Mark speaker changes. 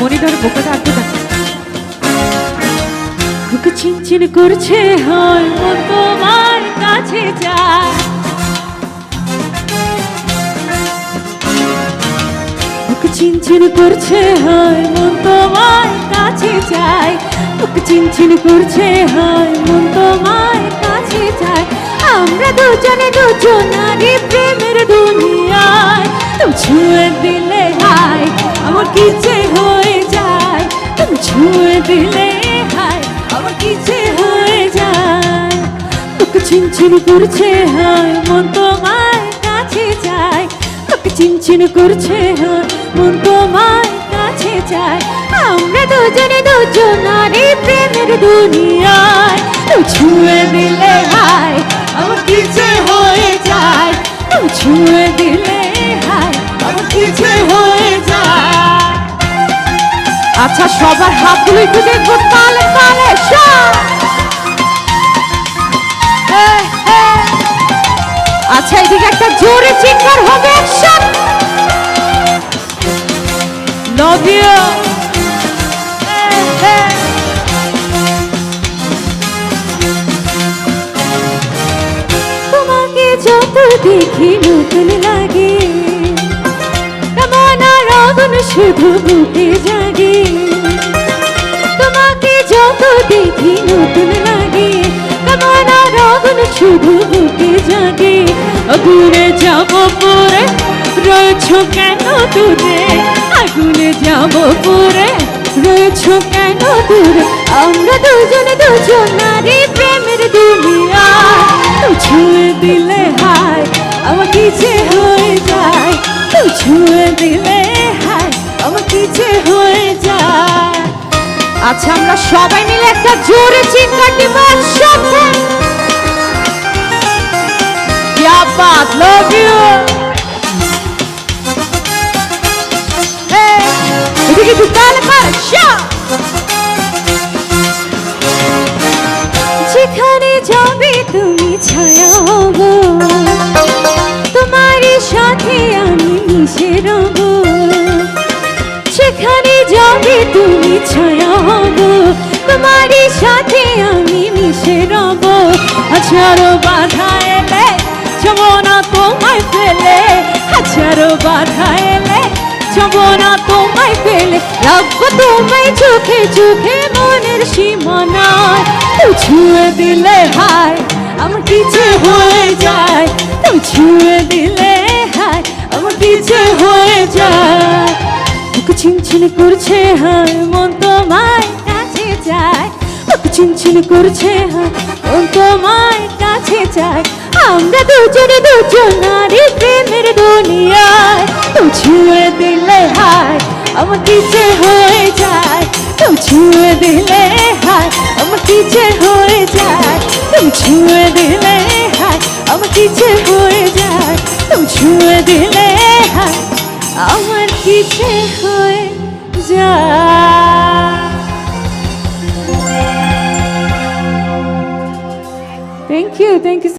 Speaker 1: মনিটরে বোকাটা আঁকতে থাক বুকে চিনচিন করছে হয় মন তোমার কাছে যায়। বুকে চিনচিন করছে হয় মন তোমার কাছে যায়। বুকে চিনচিন করছে হয় মন তোমার কাছে যায়। আমরা দুজনে দুজনারই প্রেমের দুনিয়ায়। তুমি ছুঁয়ে দিলে চিনচিন করছে, হয়, মন তোমার কাছে যায় তোকে চিনচিন করছে, হয়, মন তোমার কাছে যায় আমরা দুজনে দুজনারই প্রেমের দুনিয়ায়। তুই ছুঁয়ে দিলে, হায়, আমার কি যে হয়ে যায়। তুই ছুঁয়ে দিলে, হায়, আমার কি যে হয়ে যায়। আচ্ছা সবার হাতগুলো একটু দেখব, তালে তালে। একটা জোরে চিৎকার হবে তোমাকে যত দেখি নতুন লাগে শুধু জাগে। তোমাকে যত দেখি আগুনে যাব পরে? রয়েছ কেন দূরে? আগুনে যাব পরে? রয়েছ কেন দূরে? আমরা দুজনে দুজন নারী প্রেমের দুনিয়া। ছুঁয়ে দিলে হায় আমার কি যে হয়ে যায়। তুই ছুঁয়ে দিলে হায় আমার কি যে হয়ে যায়। আচ্ছা আমরা সবাই মিলে একটা জোরে চিৎকার দিব love you. Hey, if you can tell it, but show. যেখানে যাবে তুমি ছায়া হব তোমার সাথে আমি মিশে রব সেখানে যাবে তুমি ছায়া হব তোমার সাথে আমি বাধা এলে যমনা তোমায় ফেলে রাখব তোমায় চোখে চোখে মনের সীমানায়। ছুঁয়ে দিলে, হায়, আমার কিছু হয়ে যায়। তুই ছুঁয়ে দিলে, হায়, আমার কিছু হয়ে যায়। বুক চিনচিন করছে, হায়, মন তোমার কাছে যায়। বুক চিনচিন করছে, হায়, মন তোমার কাছে যায়। আমরা দুজনে দুজন হায় আমার কিছু হয়ে যায় তুই ছুঁয়ে দিলে হায় আমার কিছু হয়ে যায় তুই ছুঁয়ে দিলে হায় আমার কিছু হয়ে যায় তুই ছুঁয়ে দিলে হায় আমার কিছু হয়ে যায় থ্যাংক ইউ থ্যাংক ইউ